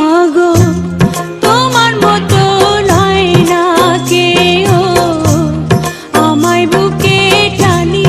মাগো তোমার মতো নয় না কেউ। আমায় বুকে টানি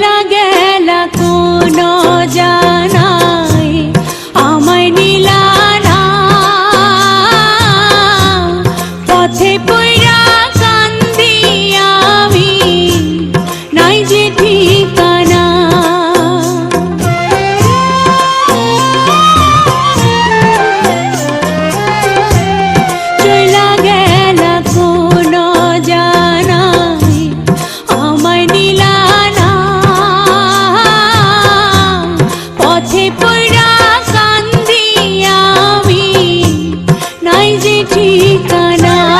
লাগে keep pushing.